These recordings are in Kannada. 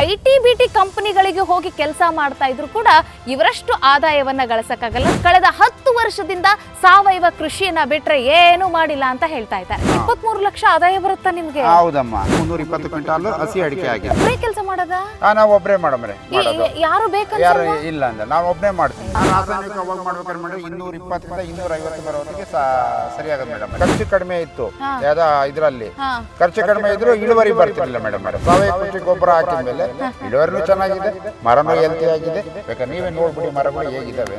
ಐ ಟಿ ಬಿ ಟಿ ಕಂಪನಿಗಳಿಗೆ ಹೋಗಿ ಕೆಲಸ ಮಾಡ್ತಾ ಇದ್ರು ಕೂಡ ಇವರಷ್ಟು ಆದಾಯವನ್ನ ಗಳಿಸಕ್ಕಾಗಲ್ಲ. ಕಳೆದ ಹತ್ತು ವರ್ಷದಿಂದ ಸಾವಯವ ಕೃಷಿಯನ್ನ ಬಿಟ್ರೆ ಏನು ಮಾಡಿಲ್ಲ ಅಂತ ಹೇಳ್ತಾ ಇದ್ದಾರೆ. ಇಪ್ಪತ್ಮೂರು ಲಕ್ಷ ಆದಾಯ ಬರುತ್ತಾ ನಿಮ್ಗೆ? ಹೌದಮ್ಮ. ಮುನ್ನೂರ ಇಪ್ಪತ್ತು ಕ್ವಿಂಟಾಲ್ ಹಸಿ ಅಡಿಕೆ ಆಗಿದೆ. ಒಬ್ಬರೇ ಕೆಲಸ ಮಾಡದ? ನಾವು ಒಬ್ಬರೇ ಮಾಡಮ್ರೆ ಯಾರು ಬೇಕಂತ ಯಾರು ಇಲ್ಲ ಅಂದ್ರೆ ನಾವು ಒಬ್ಬನೇ ಮಾಡ್ತೀವಿ. ಆ, ರಾಸಾಯನಿಕ ಅವಾಗ ಮಾಡ್ಬೇಕಾದ್ರೆ ಮೇಡಮ್ ಇನ್ನೂರ ಇಪ್ಪತ್ತರಿಂದ ಇನ್ನೂರ ಐವತ್ತು ಬರೋವರೆಗೆ ಸರಿಯಾಗದು ಮೇಡಮ್. ಖರ್ಚು ಕಡಿಮೆ ಇತ್ತು. ಯಾವ್ದಾ ಇದರಲ್ಲಿ. ಖರ್ಚು ಕಡಿಮೆ ಇದ್ರು ಇಳುವರಿ ಬರ್ತಿರ್ಲಿಲ್ಲ ಮೇಡಮ್ ಸಾವಯವ ಕೃಷಿ ಗೊಬ್ಬರ ಹಾಕಿದ ಮೇಲೆ ಇಳುವರಿನೂ ಚೆನ್ನಾಗಿದೆ ಮರನೂ ಹೆಲ್ತಿ ಆಗಿದೆ. ಬೇಕಾದ್ರೆ ನೀವೇ ನೋಡ್ಬಿಡಿ ಮರಗಳು ಹೇಗಿದ್ದಾವೆ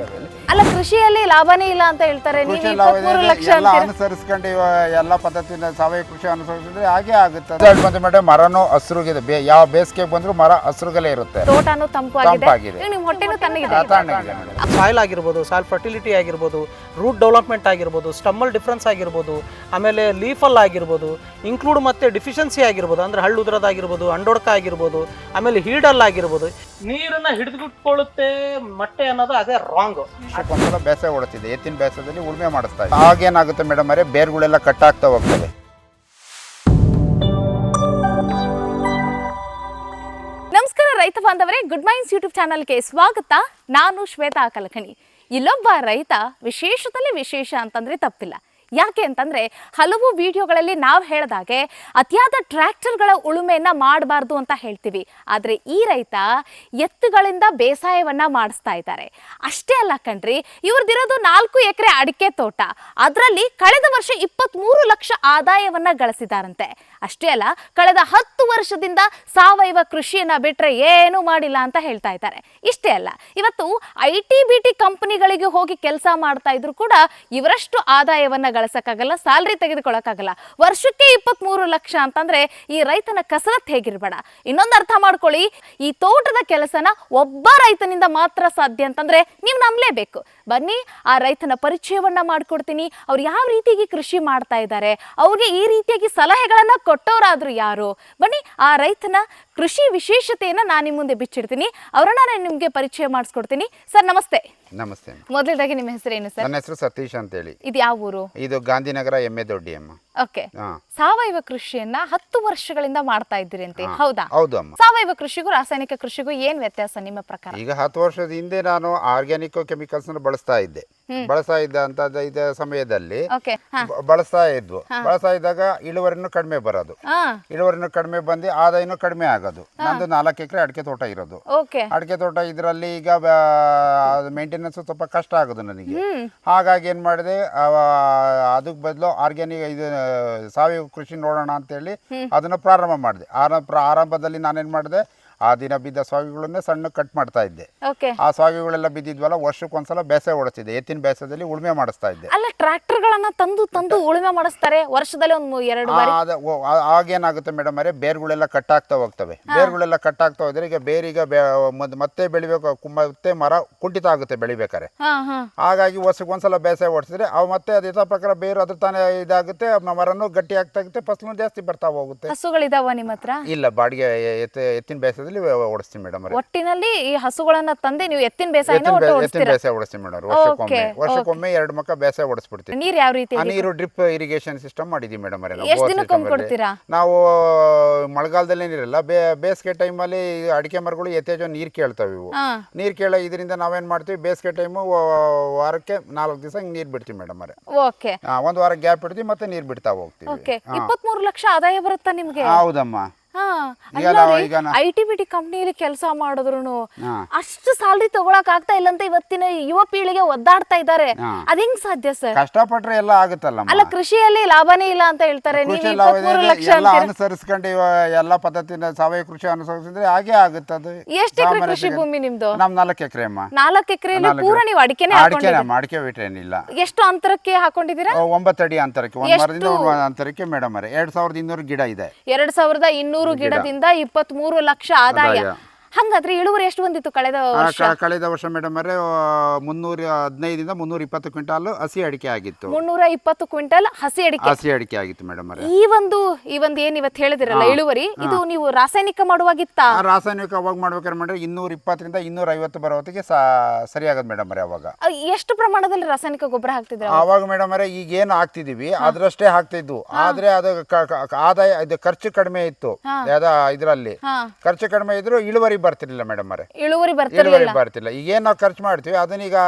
ಅಲ್ಲ ಕೃಷಿಯಲ್ಲಿ ಲಾಭನೇ ಇಲ್ಲ ಅಂತ ಹೇಳ್ತಾರೆ. ನೀವು ಕೃಷಿ ಲಕ್ಷ ಎಲ್ಲ ಅಂತೀರ? ಅನುಸರಿಸ್ಕೊಂಡು ಇವ ಎಲ್ಲ ಪದ್ಧತಿಯಿಂದ ಸಾವಯವ ಕೃಷಿ ಅನುಸರಿಸಿದ್ರೆ ಹಾಗೆ ಆಗುತ್ತೆ. ಬಂದ ಮೇಲೆ ಮರನೂ ಹಸಿರುಗಿದೆ. ಬೇ ಯಾವ ಬೇಸಿಗೆ ಬಂದ್ರು ಮರ ಹಸಿರುಗಲೇ ಇರುತ್ತೆ. ತೋಟನೂ ತಂಪಾಗಿದೆ. ತಂಪಾಗಿದೆ. ಈಗ ನಿಮ್ ಹೊಟ್ಟೆನೂ ತಣ್ಣಗಿದೆ. ಮೇಡಮ್. ಸಾಯಿಲ್ ಆಗಿರ್ಬೋದು ಸಾಯಿಲ್ ಫರ್ಟಿಲಿಟಿ ಆಗಿರ್ಬೋದು ರೂಟ್ ಡೆವಲಪ್ಮೆಂಟ್ ಆಗಿರ್ಬೋದು ಸ್ಟಮ್ಮಲ್ ಡಿಫ್ರೆನ್ಸ್ ಆಗಿರ್ಬೋದು ಆಮೇಲೆ ಲೀಫಲ್ ಆಗಿರ್ಬೋದು ಇನ್ಕ್ಲೂಡ್ ಮತ್ತೆ ಡಿಫಿಷಿಯನ್ಸಿ ಆಗಿರ್ಬೋದು ಅಂದ್ರೆ ಹಳ್ಳು ಉದ್ರದಾಗಿರ್ಬೋದು ಅಂಡೊಡ್ಕ ಆಗಿರ್ಬೋದು ಆಮೇಲೆ ಹೀಡಲ್ ಆಗಿರ್ಬೋದು ನೀರನ್ನ ಹಿಡಿದುಕೊಳ್ಳುತ್ತೆ ಮೊಟ್ಟೆ ಅನ್ನೋದು ಅದೇ ರಾಂಗ್ ಒಂದ್ಸಲ ಬೇಸೆ ಹೊಡ್ತಿದೆ ಎತ್ತಿನ ಬೇಸದಲ್ಲಿ ಉಳುಮೆ ಮಾಡಿಸ್ತಾ ಇದೆ. ಆಗೇನಾಗುತ್ತೆ ಮೇಡಮ್ ಅರೆ ಬೇರ್ಗಳೆಲ್ಲ ಕಟ್ಟಾಗ್ತಾ ಹೋಗ್ತದೆ ನಮಸ್ಕಾರ ರೈತ ಬಾಂಧವರೇ. ಗುಡ್ ಮೈನ್ಸ್ ಯೂಟ್ಯೂಬ್ ಚಾನಲ್ಗೆ ಸ್ವಾಗತ. ನಾನು ಶ್ವೇತಾ ಕಲಕಣಿ. ಇಲ್ಲೊಬ್ಬ ರೈತ ವಿಶೇಷದಲ್ಲಿ ವಿಶೇಷ ಅಂತಂದ್ರೆ ತಪ್ಪಿಲ್ಲ. ಯಾಕೆ ಅಂತಂದ್ರೆ ಹಲವು ವಿಡಿಯೋಗಳಲ್ಲಿ ನಾವು ಹೇಳ್ದಾಗೆ ಅತಿಯಾದ ಟ್ರ್ಯಾಕ್ಟರ್ಗಳ ಉಳುಮೆಯನ್ನ ಮಾಡಬಾರ್ದು ಅಂತ ಹೇಳ್ತೀವಿ. ಆದರೆ ಈ ರೈತ ಎತ್ತುಗಳಿಂದ ಬೇಸಾಯವನ್ನ ಮಾಡಿಸ್ತಾ ಇದ್ದಾರೆ. ಅಷ್ಟೇ ಅಲ್ಲ ಕಣ್ರಿ, ಇವ್ರದಿರೋದು ನಾಲ್ಕು ಎಕರೆ ಅಡಿಕೆ ತೋಟ. ಅದರಲ್ಲಿ ಕಳೆದ ವರ್ಷ ಇಪ್ಪತ್ತ್ಮೂರು ಲಕ್ಷ ಆದಾಯವನ್ನ ಗಳಿಸಿದಾರಂತೆ. ಅಷ್ಟೇ ಅಲ್ಲ, ಕಳೆದ ಹತ್ತು ವರ್ಷದಿಂದ ಸಾವಯವ ಕೃಷಿಯನ್ನ ಬಿಟ್ರೆ ಏನು ಮಾಡಿಲ್ಲ ಅಂತ ಹೇಳ್ತಾ ಇದ್ದಾರೆ. ಇಷ್ಟೇ ಅಲ್ಲ, ಇವತ್ತು ಐ ಟಿ ಬಿ ಟಿ ಕಂಪನಿಗಳಿಗೆ ಹೋಗಿ ಕೆಲಸ ಮಾಡ್ತಾ ಇದ್ರು ಕೂಡ ಇವರಷ್ಟು ಆದಾಯವನ್ನ ಗಳಿಸಕ್ಕಾಗಲ್ಲ ಸ್ಯಾಲ್ರಿ ತೆಗೆದುಕೊಳ್ಳಕ್ಕಾಗಲ್ಲ. ವರ್ಷಕ್ಕೆ ಇಪ್ಪತ್ಮೂರು ಲಕ್ಷ ಅಂತಂದ್ರೆ ಈ ರೈತನ ಕಸರತ್ ಹೇಗಿರ್ಬೇಡ. ಇನ್ನೊಂದು ಅರ್ಥ ಮಾಡ್ಕೊಳ್ಳಿ, ಈ ತೋಟದ ಕೆಲಸನ ಒಬ್ಬ ರೈತನಿಂದ ಮಾತ್ರ ಸಾಧ್ಯ ಅಂತಂದ್ರೆ ನೀವು ನಂಬಲೇಬೇಕು. ಬನ್ನಿ, ಆ ರೈತನ ಪರಿಚಯವನ್ನ ಮಾಡ್ಕೊಡ್ತೀನಿ, ಅವ್ರು ಯಾವ ರೀತಿಯಾಗಿ ಕೃಷಿ ಮಾಡ್ತಾ ಇದ್ದಾರೆ, ಅವ್ರಿಗೆ ಈ ರೀತಿಯಾಗಿ ಸಲಹೆಗಳನ್ನ ಕೊಟ್ಟವರಾದ್ರು ಯಾರು? ಬನ್ನಿ ಆ ರೈತನ ಕೃಷಿ ವಿಶೇಷತೆಯನ್ನು ನಾನು ನಿಮ್ಮ ಮುಂದೆ ಬಿಚ್ಚಿಡ್ತೀನಿ. ಅವರನ್ನ ನಾನು ನಿಮ್ಗೆ ಪರಿಚಯ ಮಾಡಿಸ್ಕೊಡ್ತೀನಿ. ಸರ್ ನಮಸ್ತೆ. ನಮಸ್ತೆ. ಮೊದಲದಾಗಿ ನಿಮ್ಮ ಹೆಸರೇನು ಸರ್? ನನ್ನ ಹೆಸರು ಸತೀಶ್ ಅಂತೇಳಿ. ಇದು ಯಾವ ಊರು ಇದು ಗಾಂಧಿನಗರ ಎಮ್ಮೆ ದೊಡ್ಡಿ ಅಮ್ಮ ಓಕೆ ಸಾವಯವ ಕೃಷಿಯನ್ನ ಹತ್ತು ವರ್ಷಗಳಿಂದ ಮಾಡ್ತಾ ಇದ್ದೀರಿ ಅಂತ ಹೌದಾ? ಹೌದು ಸಾವಯವ ಕೃಷಿಗೂ ರಾಸಾಯನಿಕ ಕೃಷಿಗೂ ಏನ್ ವ್ಯತ್ಯಾಸ ನಿಮ್ಮ ಪ್ರಕಾರ? ಈಗ ಹತ್ತು ವರ್ಷದ ಹಿಂದೆ ನಾನು ಆರ್ಗ್ಯಾನಿಕ್ ಕೆಮಿಕಲ್ಸ್ ಬಳಸ್ತಾ ಇದ್ದೆ. ಬಳಸ್ತಾ ಇದ್ದ ಅಂತ ಇದ್ದ ಸಮಯದಲ್ಲಿ ಬಳಸ್ತಾ ಇದ್ವು. ಬಳಸ್ತಾ ಇದ್ದಾಗ ಇಳುವರಿನೂ ಕಡಿಮೆ ಬರೋದು. ಇಳುವರಿನ ಕಡಿಮೆ ಬಂದು ಆದಾಯನೂ ಕಡಿಮೆ ಆಗೋದು. ನಂದು ನಾಲ್ಕು ಎಕರೆ ಅಡಿಕೆ ತೋಟ ಇರೋದು. ಅಡಿಕೆ ತೋಟ ಇದರಲ್ಲಿ ಈಗ ಮೇಂಟೆನೆನ್ಸ್ ಸ್ವಲ್ಪ ಕಷ್ಟ ಆಗೋದು ನನಗೆ. ಹಾಗಾಗಿ ಏನ್ ಮಾಡಿದೆ ಅದಕ್ಕೆ ಬದಲು ಆರ್ಗ್ಯಾನಿಕ್ ಇದು ಸಾವಯವ ಕೃಷಿ ನೋಡೋಣ ಅಂತೇಳಿ ಅದನ್ನು ಪ್ರಾರಂಭ ಮಾಡಿದೆ. ಆರಂಭ ಆರಂಭದಲ್ಲಿ ನಾನೇನು ಮಾಡಿದೆ ಆ ದಿನ ಬಿದ್ದ ಸ್ವಾಗಿಗಳನ್ನೇ ಸಣ್ಣ ಕಟ್ ಮಾಡ್ತಾ ಇದ್ದೆ. ಓಕೆ ಆ ಸ್ವಾಗಿಗಳೆಲ್ಲ ಬಿದ್ದಿದ್ವಲ್ಲ ವರ್ಷಕ್ಕೊಂದ್ಸಲ ಬೇಸೆ ಓಡಿಸ್ತಿದ್ದೆ ಎತ್ತಿನ ಬೇಸದಲ್ಲಿ ಉಳುಮೆ ಮಾಡಿಸ್ತಾ ಇದ್ದೆ. ಅಲ್ಲ ಟ್ರ್ಯಾಕ್ಟರ್ಗಳನ್ನ ತಂದು ತಂದು ಉಳುಮೆ ಮಾಡಿಸ್ತಾರೆ ವರ್ಷದಲ್ಲಿ ಒಂದು ಎರಡು ಆ, ಬಾರಿ. ಅದ ಓ, ಆ- ಆಗೇನಾಗುತ್ತೆ ಮೇಡಮ್ ಅರೆ ಕಟ್ ಕಟ್ಟಾಗ್ತಾ ಹೋಗ್ತವೆ. ಬೇರುಗಳೆಲ್ಲ ಕಟ್ಟಾಗ್ತಾ ಹೋದ್ರೆ ಈಗ ಬೇರೀಗ ಬೆ- ಮದ್- ಮತ್ತೆ ಬೆಳಿಬೇಕು ಕು- ಮತ್ತೆ ಮರ ಕುಂಠಿತ ಆಗುತ್ತೆ ಬೆಳಿಬೇಕಾರೆ ಹಾ ಹಾ. ಹಾಗಾಗಿ ವರ್ಷಕ್ಕೆ ಒಂದ್ಸಲ ಬೇಸಾಯ ಓಡಿಸಿದ್ರೆ ಅವು ಮತ್ತೆ ಅದು ಯಥಾ ಪ್ರಕಾರ ಬೇರು ಅದ್ರ ತಾನೇ ಇದಾಗುತ್ತೆ ಮ- ಮರನೂ ಗಟ್ಟಿ ಆಗ್ತಾ ಇರುತ್ತೆ ಫಸಲು ಜಾಸ್ತಿ ಬರ್ತಾ ಹೋಗುತ್ತೆ. ಹಸುಗಳಿದಾವ ನಿಮ್ಮ ಹತ್ರ ಇಲ್ಲ ಬಾಡಿಗೆ ಎತ್ತ ಎತ್ತಿನ ಬೇಸಾಯದಲ್ಲಿ ಓಡಿಸ್ತೀವಿ ಮೇಡಮ್ ಒಟ್ಟಿನಲ್ಲಿ ಈ ಹಸುಗಳನ್ನ ತಂದೆ ನೀವು ಎತ್ತಿನ ಬೇಸಾಯನ ಎತ್ತಿನ ಒಟ್ಟು ಎತ್ತಿನ ಓಡಿಸ್ತೀರಾ? ಬೇಸಾಯ ಓಡಿಸ್ತೀವಿ ಮೇಡಮ್ ವರ್ಷಕ್ಕೊಮ್ಮೆ. Okay, ವರ್ಷಕ್ಕೊಮ್ಮೆ ಎರಡು ಮಕ್ಕ ಬೇಸಾಯ ಓಡಿಸ್ಬಿಡ್ತೀವಿ. ನೀರ್ ಯಾವ ರೀತಿ ಆ ನೀರು ಡ್ರಿಪ್ ಇರಿಗೇಷನ್ ಸಿಸ್ಟಮ್ ಮಾಡಿದೀವಿ ಮೇಡಮ್ ಎಷ್ಟ್ ದಿನಕ್ಕೊಮ್ಮೆ ಕೊಡ್ತೀರಾ? ನಾವು ಮಳೆಗಾಲದಲ್ಲಿ ನೀರಿಲ್ಲ ಬೇ ಬೇಸಿಗೆ ಟೈಮಲ್ಲಿ ಅಡಿಕೆ ಮರಗಳು ಯಥೇಚ್ಛ ನೀರು ಕೇಳ್ತಾವೆ ಇವು. ಹಾ. ನೀರು ಕೇಳ ಇದರಿಂದ ನಾವೇನ್ ಮಾಡ್ತೀವಿ ಬೇಸಿಗೆ ಟೈಮು ವಾರಕ್ಕೆ ನಾಲ್ಕು ದಿವಸ ಹಿಂಗೆ ನೀರು ಬಿಡ್ತೀವಿ ಮೇಡಮ್ ಅರೆ ಓಕೆ ಒಂದು ವಾರ ಗ್ಯಾಪ್ ಇಡ್ತೀವಿ ಮತ್ತೆ ನೀರು ಬಿಡ್ತಾ ಹೋಗ್ತೀವಿ. ಓಕೆ ಇಪ್ಪತ್ಮೂರು ಲಕ್ಷ ಆದಾಯ ಬರುತ್ತಾ ನಿಮ್ಗೆ? ಹೌದಮ್ಮ. ಐ ಟಿ ಬಿ ಟಿ ಕಂಪ್ನಿಯಲ್ಲಿ ಕೆಲಸ ಮಾಡಿದ್ರು ಅಷ್ಟು ಸ್ಯಾಲ್ರಿ ತಗೊಳಕ್ ಆಗ್ತಾ ಇಲ್ಲ ಅಂತ ಇವತ್ತಿನ ಯುವ ಪೀಳಿಗೆ ಒದ್ದಾಡ್ತಾ ಇದ್ದಾರೆ. ಹಾ. ಅದ್ ಹೆಂಗ್ ಸಾಧ್ಯ ಸರ್? ಕಷ್ಟಪಟ್ರೆ ಎಲ್ಲ ಆಗುತ್ತಲ್ಲ ಅಲ್ಲ ಕೃಷಿಯಲ್ಲಿ ಲಾಭನೇ ಇಲ್ಲ ಅಂತ ಹೇಳ್ತಾರೆ. ಅನುಸರಿಸ್ಕೊಂಡು ಎಲ್ಲ ಪದ್ಧತಿಯಿಂದ ಸಾವಯವ ಕೃಷಿ ಅನುಸರಿಸಿದ್ರೆ ಹಾಗೆ ಆಗುತ್ತೆ ಅದು. ಎಷ್ಟು ಎಕರೆ ಕೃಷಿ ಭೂಮಿ ನಿಮ್ದು? ನಮ್ ನಾಲ್ಕು ಎಕರೆ ಅಮ್ಮ. ನಾಲ್ಕು ಎಕರೆ ಪೂರ. ನೀವು ಅಡಿಕೆನೆ ಅಡಿಕೆ ನಮ್ಮ ಅಡಿಕೆ ಬಿಟ್ರೇನಿಲ್ಲ ಎಷ್ಟು ಅಂತರಕ್ಕೆ ಹಾಕೊಂಡಿದ್ದೀರಾ? ಒಂಬತ್ತು ಅಡಿ ಅಂತರಕ್ಕೆ ಒಂದು ಮರದಿಂದ ಅಂತರಕ್ಕೆ ಮೇಡಮ್ ಅರೆ ಎರಡ್ ಸಾವಿರದ ಇನ್ನೂರು ಗಿಡ ಇದೆ. ಎರಡ್ ಸಾವಿರದ ಇನ್ನೂರು ಗಿಡದಿಂದ ಇಪ್ಪತ್ತ್ ಮೂರು ಲಕ್ಷ ಆದಾಯ ಆದಾಯ. ಹಂಗಾದ್ರೆ ಇಳುವರಿ ಎಷ್ಟು ಬಂದಿತ್ತು ಕಳೆದ ಆ, ವರ್ಷ. ಕ- ಕಳೆದ ವರ್ಷ ಮೇಡಮ್ ಅವರೇ ಮುನ್ನೂರ ಹದಿನೈದಿಂದ ಮುನ್ನೂರ ಇಪ್ಪತ್ತು ಕ್ವಿಂಟಾಲ್ ಹಸಿ ಅಡಿಕೆ ಆಗಿತ್ತು. ಮುನ್ನೂರ ಇಪ್ಪತ್ತು ಕ್ವಿಂಟಾಲ್ ಹಸಿ ಅಡಿಕೆ. ಹಸಿ ಅಡಿಕೆ ಆಗಿತ್ತು ಮೇಡಮ್ ಅವರೇ. ಈ ಒಂದು ಈ ಒಂದು ಏನ್ ಇವತ್ತು ಹೇಳಿದಿರಲ್ಲ ಇಳುವರಿ ಇದು ನೀವು ರಾಸಾಯನಿಕ ಮಾಡುವಾಗಿತ್ತಾ? ಆ ರಾಸಾಯನಿಕ ಅವಾಗ ಮಾಡ್ಬೇಕಾದ್ರೆ ಮಾಡಿದ್ರೆ ಇನ್ನೂರ ಇಪ್ಪತ್ತರಿಂದ ಇನ್ನೂರ ಐವತ್ತು ಬರೋ ಹೊತ್ತಿಗೆ ಸಾ ಸರಿಯಾಗದು ಮೇಡಮ್ ಅವರೇ ಅವಾಗ. ಎಷ್ಟು ಪ್ರಮಾಣದಲ್ಲಿ ರಾಸಾಯನಿಕ ಗೊಬ್ಬರ ಹಾಕ್ತಿದ್ರ ಅವಾಗ ಮೇಡಮ್ ಅವರೇ ಈಗ ಏನು ಹಾಕ್ತಿದೀವಿ ಅದ್ರಷ್ಟೇ ಹಾಕ್ತಿದ್ವು. ಆದ್ರೆ ಅದು ಕ- ಕ- ಕ- ಆದಾಯ ಇದು ಖರ್ಚು ಕಡಿಮೆ ಇತ್ತು. ಯಾವ್ದ ಇದರಲ್ಲಿ. ಹಾ. ಖರ್ಚು ಕಡಿಮೆ ಇದ್ರು ಇಳುವರಿ ಬರ್ತಿರ್ಲಿಲ್ಲ ಮೇಡಮ್ ಅವರೇ. ಇಳುವರಿ ಬರ್ತಿರ್ಲಿಲ್ಲ. ಇಳುವರಿ ಬರ್ತಿಲ್ಲ ಈಗ ಏನ್ ನಾವು ಖರ್ಚು ಮಾಡ್ತೀವಿ ಅದನ್ನೀಗ ಈಗ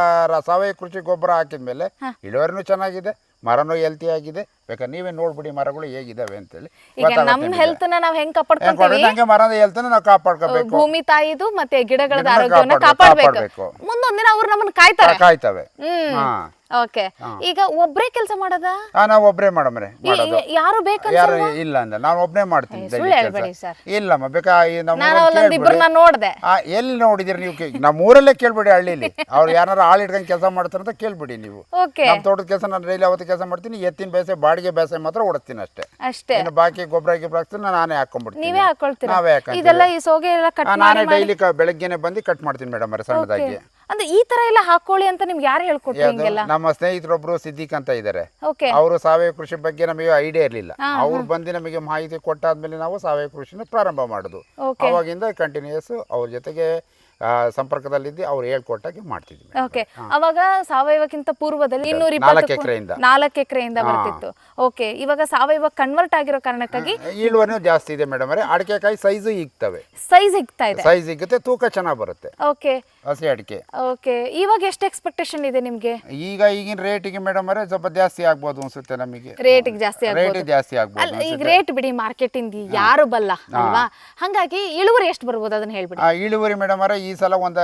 ಸಾವಯವ ಕೃಷಿ ಗೊಬ್ಬರ ಹಾಕಿದ್ಮೇಲೆ ಇಳುವರಿನೂ ಚೆನ್ನಾಗಿದೆ ಮರನೂ ಹೆಲ್ತಿ ಆಗಿದೆ. ಬೇಕಾದ್ರೆ ನೀವೇ ನೋಡ್ಬಿಡಿ ಮರಗಳು ಹೇಗಿದಾವೆ ಅಂತೇಳಿ. ಈಗ ನಮ್ ಹೆಲ್ತ್ನ ನಾವ್ ಹೆಂಗ್ ಹೆಂಗ್ ಕಾಪಾಡ್ಕೊಂತೀವಿ? ಕೊಡೋದು ಹಂಗೆ ಮರದ ಹೆಲ್ತ್ ನಾವು ಕಾಪಾಡ್ಕೋಬೇಕು. ಭೂಮಿ ತಾಯಿದು ಮತ್ತೆ ಗಿಡಗಳ ಗಿಡಗಳನ್ನ ಆರೋಗ್ಯವನ್ನ ಕಾಪಾಡ್ಬೇಕು, ಕಾಪಾಡ್ಬೇಕು. ಕಾಪಾಡ್ಬೇಕು. ಮುಂದೊಂದ್ ಅವ್ರು ನಮ್ಮನ್ನ ಕಾಯ್ತಾರೆ. ಕಾಯ್ತವೆ. ಹ್ಮ್. ಹಾ. ಓಕೆ ಈಗ ಒಬ್ರೇ ಕೆಲಸ ಮಾಡೋದ? ಆ, ನಾವು ಒಬ್ರೇ ಮಾಡಮ್ರೆ ಮಾಡೋದು. ಯಾರು ಯಾರು ಇಲ್ಲ ಅಂದ್ರೆ ನಾನು ಒಬ್ಬನೇ ಮಾಡ್ತೀನಿ daily ಸುಳ್ಳು ಕೆಲ್ಸ. ಸರ್. ಇಲ್ಲಮ್ಮ ಬೇಕಾ ಈ ನಮ್ಮ ನಾನು ಊರಲ್ಲಿ ಅಲ್ಲೊಂದ್ ಇಬ್ಬರನ್ನ. ನೋಡ್ದೆ. ಆ, ಎಲ್ಲಿ ನೋಡಿದಿರಿ ನೀವು ಕೇ- ನಮ್ಮ ಊರಲ್ಲೇ ಕೇಳ್ಬಿಡಿ ಹಳ್ಳಿಲಿ. ಅವ್ರು ಯಾರು ಆಳು ಇಟ್ಕೊಂಡು ಕೆಲಸ ಮಾಡ್ತಾರಂತ ಅಂತ ಕೇಳ್ಬಿಡಿ ನೀವು. ಓಕೆ ನಮ್ಮ ತೋಟದ ಕೆಲಸ ನಾನು ಡೈಲಿ ಅವತ್ತು ಕೆಲಸ ಮಾಡ್ತೀನಿ ಎತ್ತಿನ ಬೇಸೆ ಬಾಡಿಗೆ ಬೇಸೆ ಮಾತ್ರ ಓಡಿಸ್ತೀನಿ ಅಷ್ಟೇ. ಅಷ್ಟೇ. ಇನ್ನು ಬಾಕಿ ಗೊಬ್ಬರ ಗಿಬ್ಬರ ಹಾಕ್ತೀನಿ ನಾನೇ ಹಾಕೊಂಡ್ಬಿಡ್ತೀನಿ ನೀವೇ ಹಾಕೊಳ್ತೀರಾ? ನಾವೇ ಹಾಕೊಂತೀವಿ. ಇದೆಲ್ಲ ಈ ಸೋಗೆ ಎಲ್ಲ ಕಟ್ ಆ, ನಾನೇ ಡೈಲಿ ಬೆಳಗ್ಗೆನೆ ಬಂದು ಕಟ್ ಮಾಡ್ತೀನಿ ಮೇಡಮ್ ಅವ್ರೆ ಸಣ್ಣದಾಗಿ. ಅಂದ್ರೆ ಈ ತರ ಎಲ್ಲ ಹಾಕೊಳ್ಳಿ ಅಂತ ನಿಮ್ಗೆ ಯಾರು ಹೇಳ್ಕೊಟ್ರು ಯಾವ್ದು? ಹಿಂಗೆಲ್ಲ? ನಮ್ಮ ಸ್ನೇಹಿತರೊಬ್ರು ಸಿದ್ದಿಕ್ ಅಂತ ಇದ್ದಾರೆ ಓಕೆ ಅವರು ಸಾವಯವ ಕೃಷಿ ಬಗ್ಗೆ ನಮಗೆ ಐಡಿಯಾ ಇರಲಿಲ್ಲ. ಅವ್ರು ಬಂದು ನಮಗೆ ಮಾಹಿತಿ ಕೊಟ್ಟಾದ್ಮೇಲೆ ನಾವು ಸಾವಯವ ಕೃಷಿನ ಪ್ರಾರಂಭ ಮಾಡುದು. Okay. ಅವಾಗಿಂದ ಕಂಟಿನ್ಯೂಸ್ ಅವ್ರ ಜೊತೆಗೆ ಸಂಪರ್ಕದಲ್ಲಿದ್ದು ಅವ್ರು ಹೇಳ್ಕೊಟ್ಟಾಗೆ ಮಾಡ್ತಿದ್ವಿ ಓಕೆ ಅವಾಗ ಸಾವಯವಕ್ಕಿಂತ ಪೂರ್ವದಲ್ಲಿ ಇನ್ನೂರ ನಾಲ್ಕು ಎಕರೆಯಿಂದ. ನಾಲ್ಕು ಎಕರೆಯಿಂದ ಬರ್ತಿತ್ತು. ಓಕೆ ಇವಾಗ ಸಾವಯವ ಕನ್ವರ್ಟ್ ಆಗಿರೋ ಕಾರಣಕ್ಕಾಗಿ ಇಳುವರಿನೂ ಜಾಸ್ತಿ ಇದೆ ಮೇಡಮ್ ಅವರೇ. ಅಡಿಕೆಕಾಯಿ ಸೈಜು ಇಕ್ತವೆ ಸೈಜ್ ಇಗ್ತಾ ಇದೆ. ಸೈಜ್ ಇಗುತ್ತೆ ತೂಕ ಚೆನ್ನಾಗಿ ಬರುತ್ತೆ. ಓಕೆ ಹಸಿ ಅಡಿಕೆ. ಓಕೆ ಇವಾಗ ಎಷ್ಟು ಎಕ್ಸ್ಪೆಕ್ಟೇಷನ್ ಇದೆ ನಿಮ್ಗೆ? ಈಗ ಈಗಿನ ರೇಟಿಗೆ ಮೇಡಮ್ ಅವರೇ ಸ್ವಲ್ಪ ಜಾಸ್ತಿ ಆಗ್ಬೋದು ಅನ್ಸುತ್ತೆ ನಮಗೆ. ರೇಟಿಗೆ ಜಾಸ್ತಿ ರೇಟ್ ಆಗ್ಬೋದು. ಜಾಸ್ತಿ ಆಗ್ಬೋದು ಈಗ ರೇಟ್ ಬಿಡಿ ಮಾರ್ಕೆಟ್ ಇಂದ ಯಾರು ಬಲ್ಲ ಅಲ್ವಾ? ಹಂಗಾಗಿ ಇಳುವರಿ ಎಷ್ಟು ಬರ್ಬೋದು ಅದನ್ನ ಹೇಳ್ಬಿಡಿ. ಆ ಇಳುವರಿ ಮೇಡಮ್ ಅವರೇ ಈ ಸಲ ಒಂದು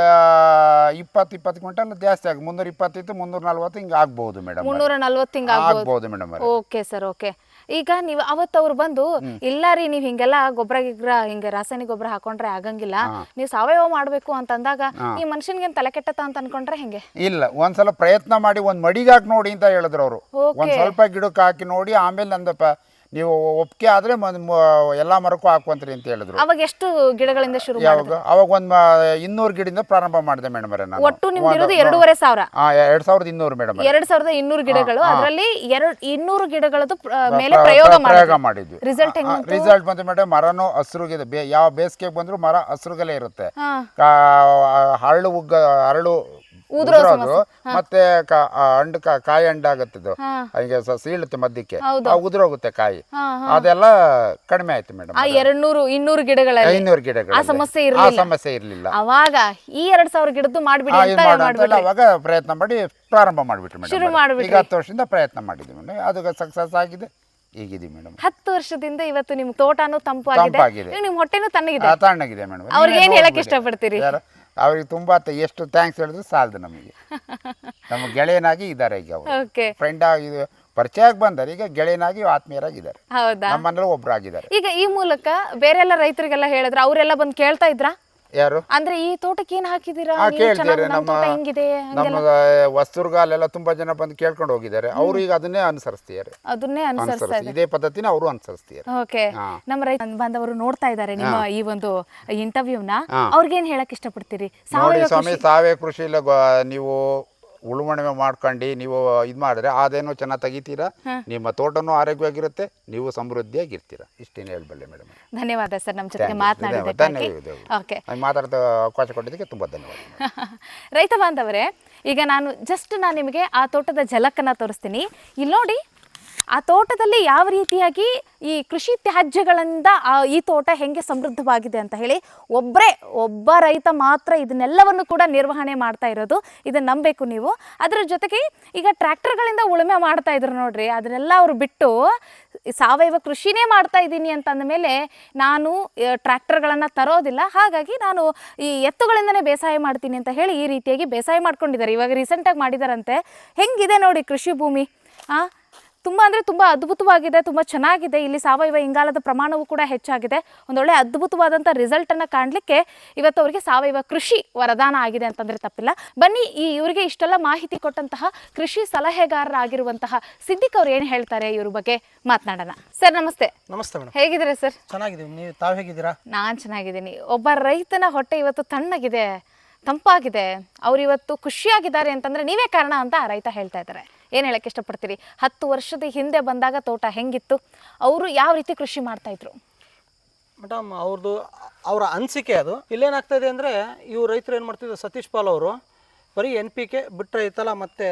ಇಪ್ಪತ್ತು ಇಪ್ಪತ್ತು ಕ್ವಿಂಟಲ್ ಜಾಸ್ತಿ ಆಗ ಮುನ್ನೂರ ಇಪ್ಪತ್ತಿತ್ತು ಮುನ್ನೂರ ನಲ್ವತ್ತು ಹಿಂಗೆ ಆಗ್ಬೋದು ಮೇಡಮ್ ಮುನ್ನೂರ ನಲ್ವತ್ತು ಹಿಂಗ ಆಗ್ಬೋದು. Madam okay sir okay. ಈಗ ನೀವು ಅವತ್ತು ಅವ್ರು ಬಂದು ಇಲ್ಲ ರೀ ನೀವು ಹಿಂಗೆಲ್ಲ ಗೊಬ್ಬರ ಗಿಗ್ರ ಹಿಂಗೆ ರಾಸಾಯನಿಕ ಗೊಬ್ಬರ ಹಾಕೊಂಡ್ರೆ ಆಗಂಗಿಲ್ಲ. ನೀವು ಸಾವಯವ ಮಾಡ್ಬೇಕು ಅಂತಂದಾಗ ಈ ಮನುಷ್ಯನ್ಗೆ ತಲೆ ಕೆಟ್ಟತ ಅಂತ ಅನ್ಕೊಂಡ್ರೆ ಹೆಂಗೆ? ಇಲ್ಲ ಒಂದ್ಸಲ ಪ್ರಯತ್ನ ಮಾಡಿ ಒಂದ್ ಮಡಿಗೆ ಹಾಕಿ ನೋಡಿ ಅಂತ ಹೇಳಿದ್ರು ಅವರು. ಒಂದ್ ಸ್ವಲ್ಪ ಗಿಡಕ್ಕೆ ಹಾಕಿ ನೋಡಿ ಆಮೇಲೆ ನಂದು ಪ ನೀವು ಒಪ್ಪಿಗೆ ಆದರೆ ಎಲ್ಲ ಮರಕ್ಕೂ ಹಾಕುವಂತ್ರಿ ಅಂತ ಹೇಳಿದ್ರು. ಅವಾಗ ಎಷ್ಟು ಗಿಡಗಳಿಂದ ಶುರು ಯಾವಾಗ? ಅವಾಗ ಒಂದು ಇನ್ನೂರು ಗಿಡದಿಂದ ಪ್ರಾರಂಭ ಮಾಡಿದೆ ಮೇಡಮ್ ಅವರೇ ನಾನು. ಒಟ್ಟು ನಿಮ್ದು ಇರೋದು ಎರಡೂವರೆ ಸಾವಿರ. ಆ, ಎರಡ್ ಸಾವಿರದ ಇನ್ನೂರು ಮೇಡಮ್ ಎರಡ್ ಸಾವಿರದ ಇನ್ನೂರು ಗಿಡಗಳು. ಅದರಲ್ಲಿ ಎರಡು ಇನ್ನೂರು ಗಿಡಗಳದ್ದು ಪ್ರ- ಮೇಲೆ ಪ್ರಯೋಗ ಪ್ರಯೋಗ ಮಾಡಿ ಮಾಡಿದ್ವಿ. ರಿಸಲ್ಟ್ ಹೆಂಗ್ ರಿಸಲ್ಟ್ ಬಂತು ಮೇಡಮ್ ಮರನೂ ಹಸ್ರುಗಿದೆ ಬೇ ಯಾವ ಬೇಸಿಗೆಗೆ ಬಂದ್ರು ಮರ ಹಸ್ರುಗಲೇ ಇರುತ್ತೆ. ಹಾ. ಕಾ- ಹರಳು ಉಗ್ಗ ಹರಳು ಉದುರೋದು ಮತ್ತೆ ಕಾ- ಆ ಹಣ್ಣು ಕಾ- ಕಾಯಿ ಅಂಡ್ ಆಗುತ್ತಿದ್ದು ಹಂಗೆ ಸ- ಸೀಳುತ್ತೆ ಮಧ್ಯಕ್ಕೆ. ಆ ಉದುರೋಗುತ್ತೆ ಕಾಯಿ. ಅದೆಲ್ಲ ಕಡಿಮೆ ಆಯ್ತು ಮೇಡಮ್ ಆ ಎರಡ್ನೂರು ಇನ್ನೂರು ಗಿಡಗಳಲ್ಲಿ. ಐನೂರು ಗಿಡಗಳ ಆ ಸಮಸ್ಯೆ ಆ ಇರ್ಲಿಲ್ಲ ಸಮಸ್ಯೆ ಇರಲಿಲ್ಲ. ಅವಾಗ ಈ ಎರಡ್ ಸಾವಿರ ಗಿಡದ್ದು ಮಾಡ್ಬಿಡಿ ಅಂತ ಮಾಡ್ಬಿಟ್ರಿ. ಅವಾಗ ಪ್ರಯತ್ನ ಮಾಡಿ ಪ್ರಾರಂಭ ಮಾಡಿಬಿಟ್ರು ಶುರು ಮಾಡ್ಬಿಟ್ಟು ಮಾಡ್ಬಿಟ್ರಿ. ಹತ್ತು ವರ್ಷದಿಂದ ಪ್ರಯತ್ನ ಮಾಡಿದ್ವಿ ಮೇಡಮ್. ಅದು ಸಕ್ಸಸ್ ಆಗಿದೆ. ಈಗಿದೆ ಮೇಡಮ್. ಹತ್ತು ವರ್ಷದಿಂದ ಇವತ್ತು ನಿಮ್ ತೋಟನೂ ತಂಪು ಆಗಿದೆ ತಂಪಾಗಿದೆ. ಇವಾಗ ನಿಮ್ ಹೊಟ್ಟೆನೂ ತಣ್ಣಗಿದೆ. ತಣ್ಣಗಿದೆ ಮೇಡಮ್. ಅವ್ರಿಗೆ ಏನ್ ಹೇಳಕ್ ಇಷ್ಟಪಡ್ತೀರಿ? ಅವ್ರಿಗೆ ತುಂಬಾ ತ- ಎಷ್ಟು ಥ್ಯಾಂಕ್ಸ್ ಹೇಳಿದ್ರು ಸಾಲದು ನಮಗೆ. ನಮ್ಮ ಗೆಳೆಯನಾಗಿ ಇದ್ದಾರೆ ಈಗ ಅವರು. ಓಕೆ ಫ್ರೆಂಡ್ ಆಗಿ ಪರಿಚಯ ಆಗಿ ಬಂದಾರೆ ಈಗ ಗೆಳೆಯನಾಗಿ ಆತ್ಮೀಯರಾಗಿದ್ದಾರೆ. ಹೌದಾ? ನಮ್ಮನೆಲ್ಲ ಒಬ್ಬರಾಗಿದ್ದಾರೆ ಈಗ ಈ ಮೂಲಕ ಬೇರೆ ಎಲ್ಲ ರೈತರಿಗೆಲ್ಲ ಹೇಳಿದ್ರ ಅವರೆಲ್ಲ ಬಂದು ಕೇಳ್ತಾ ಇದ್ರಾ? ಯಾರು? ಅಂದ್ರೆ ಈ ತೋಟಕ್ಕೆ ಏನ್ ಹಾಕಿದೀರಾ ಆ, ನೀವು ಕೇಳ್ತಾರೆ ಚೆನ್ನಾಗ್ ನಮ್ ನಮ್ಮ ತೋಟ ಹಿಂಗಿದೆ ನಮ್ಮ ವಸ್ತುರ್ಗ ಅಲ್ಲೆಲ್ಲ ತುಂಬಾ ಜನ ಬಂದು ಕೇಳ್ಕೊಂಡು ಹೋಗಿದ್ದಾರೆ. ಅವರು ಈಗ ಅದನ್ನೇ ಅನುಸರಿಸ್ತಿದ್ದಾರೆ. ಅದನ್ನೇ ಅನುಸರಿಸ್ತಾ ಅನುಸರಿಸ್ತಿ ಇದೇ ಪದ್ಧತಿನ ಅವರು ಅನುಸರಿಸ್ತಿದ್ದಾರೆ. ಓಕೆ. ಹಾ. ನಮ್ಮ ರೈತ ಬಾಂಧವರು ನೋಡ್ತಾ ಇದ್ದಾರೆ ನಿಮ್ಮ ಈ ಒಂದು ಇಂಟರ್ವ್ಯೂನ ಹಾ. ಅವ್ರಿಗೇನ್ ಹೇಳಕ್ ಇಷ್ಟಪಡ್ತೀರಿ? ನೋಡಿ ಸಾವಯವ ಸ್ವಾಮಿ ಸಾವಯವ ಕೃಷಿ ಇಲ್ಲ ನೀವು ಉಳುಮಣೆ ಮಾಡ್ಕೊಂಡು ನೀವು ಇದು ಮಾಡಿದ್ರೆ ಅದೇನೋ ಚೆನ್ನಾಗಿ ತೆಗಿತೀರಾ? ನಿಮ್ಮ ತೋಟನೂ ಆರೋಗ್ಯವಾಗಿರುತ್ತೆ ನೀವು ಸಮೃದ್ಧಿಯಾಗಿರ್ತೀರಾ? ಇಷ್ಟೇನು ಹೇಳಬಲ್ಲೆ ಮೇಡಮ್ ಧನ್ಯವಾದ ಸರ್ ನಮ್ಮ ಜೊತೆ ಮಾತನಾಡಿದ ಓಕೆ. ಮಾತಾಡ್ತಾ ಅವಕಾಶ ಕೊಟ್ಟಿದ್ದಕ್ಕೆ ತುಂಬ ಧನ್ಯವಾದ ರೈತ ಬಾಂಧವರೇ ಈಗ ನಾನು ಜಸ್ಟ್ ನಾನು ನಿಮಗೆ ಆ ತೋಟದ ಝಲಕನ್ನು ತೋರಿಸ್ತೀನಿ. ಇಲ್ಲಿ ನೋಡಿ ಆ ತೋಟದಲ್ಲಿ ಯಾವ ರೀತಿಯಾಗಿ ಈ ಕೃಷಿ ತ್ಯಾಜ್ಯಗಳಿಂದ ಈ ತೋಟ ಹೆಂಗೆ ಸಮೃದ್ಧವಾಗಿದೆ ಅಂತ ಹೇಳಿ ಒಬ್ಬರೇ ಒಬ್ಬ ರೈತ ಮಾತ್ರ ಇದನ್ನೆಲ್ಲವನ್ನು ಕೂಡ ನಿರ್ವಹಣೆ ಮಾಡ್ತಾ ಇರೋದು ಇದನ್ನ ನಂಬಬೇಕು ನೀವು. ಅದರ ಜೊತೆಗೆ ಈಗ ಟ್ರ್ಯಾಕ್ಟರ್ಗಳಿಂದ ಉಳುಮೆ ಮಾಡ್ತಾ ಇದ್ರು ನೋಡ್ರಿ, ಅದನ್ನೆಲ್ಲ ಅವರು ಬಿಟ್ಟು ಸಾವಯವ ಕೃಷಿನೇ ಮಾಡ್ತಾ ಇದ್ದೀನಿ ಅಂತ ಮೇಲೆ ನಾನು ಟ್ರ್ಯಾಕ್ಟರ್ಗಳನ್ನು ತರೋದಿಲ್ಲ. ಹಾಗಾಗಿ ನಾನು ಈ ಎತ್ತುಗಳಿಂದನೇ ಬೇಸಾಯ ಮಾಡ್ತೀನಿ ಅಂತ ಹೇಳಿ ಈ ರೀತಿಯಾಗಿ ಬೇಸಾಯ ಮಾಡ್ಕೊಂಡಿದ್ದಾರೆ. ಇವಾಗ ರೀಸೆಂಟಾಗಿ ಮಾಡಿದಾರಂತೆ. ಹೆಂಗಿದೆ ನೋಡಿ ಕೃಷಿ ಭೂಮಿ? ಆ? ತುಂಬ ಅಂದರೆ ತುಂಬ ಅದ್ಭುತವಾಗಿದೆ ತುಂಬ ಚೆನ್ನಾಗಿದೆ. ಇಲ್ಲಿ ಸಾವಯವ ಇಂಗಾಲದ ಪ್ರಮಾಣವೂ ಕೂಡ ಹೆಚ್ಚಾಗಿದೆ. ಒಂದೊಳ್ಳೆ ಅದ್ಭುತವಾದಂಥ ರಿಸಲ್ಟನ್ನು ಕಾಣಲಿಕ್ಕೆ ಇವತ್ತು ಅವರಿಗೆ ಸಾವಯವ ಕೃಷಿ ವರದಾನ ಆಗಿದೆ ಅಂತಂದರೆ ತಪ್ಪಿಲ್ಲ. ಬನ್ನಿ ಈ ಇವರಿಗೆ ಇಷ್ಟೆಲ್ಲ ಮಾಹಿತಿ ಕೊಟ್ಟಂತಹ ಕೃಷಿ ಸಲಹೆಗಾರರಾಗಿರುವಂತಹ ಸಿದ್ದಿಕ್ ಅವ್ರು ಏನು ಹೇಳ್ತಾರೆ ಇವ್ರ ಬಗ್ಗೆ ಮಾತನಾಡೋಣ. ಸರ್ ನಮಸ್ತೆ. ನಮಸ್ತೆ ಮೇಡಮ್. ಹೇಗಿದ್ದೀರಾ ಸರ್? ಚೆನ್ನಾಗಿದ್ದೀವಿ. ನೀವು ತಾವು ಹೇಗಿದ್ದೀರಾ? ನಾನು ಚೆನ್ನಾಗಿದ್ದೀನಿ. ಒಬ್ಬ ರೈತನ ಹೊಟ್ಟೆ ಇವತ್ತು ತಣ್ಣಗಿದೆ ತಂಪಾಗಿದೆ. ಅವ್ರು ಇವತ್ತು ಖುಷಿಯಾಗಿದ್ದಾರೆ ಅಂತಂದ್ರೆ ನೀವೇ ಕಾರಣ ಅಂತ ಆ ರೈತ ಹೇಳ್ತಾ ಇದ್ದಾರೆ. ಏನು ಹೇಳಕ್ಕೆ ಇಷ್ಟಪಡ್ತೀರಿ? ಹತ್ತು ವರ್ಷದ ಹಿಂದೆ ಬಂದಾಗ ತೋಟ ಹೆಂಗಿತ್ತು? ಅವರು ಯಾವ ರೀತಿ ಕೃಷಿ ಮಾಡ್ತಾಯಿದ್ರು ಮೇಡಮ್ ಅವ್ರದ್ದು ಅವರ ಅನಿಸಿಕೆ ಅದು. ಇಲ್ಲೇನಾಗ್ತಾ ಇದೆ ಅಂದರೆ ಇವ್ರು ರೈತರು ಏನು ಮಾಡ್ತಿದ್ರು? ಸತೀಶ್ ಪಾಲ್ ಅವರು ಬರೀ ಎನ್ ಪಿ ಕೆ ಬಿಟ್ಟರೆ ಐತಲ್ಲ ಮತ್ತೆ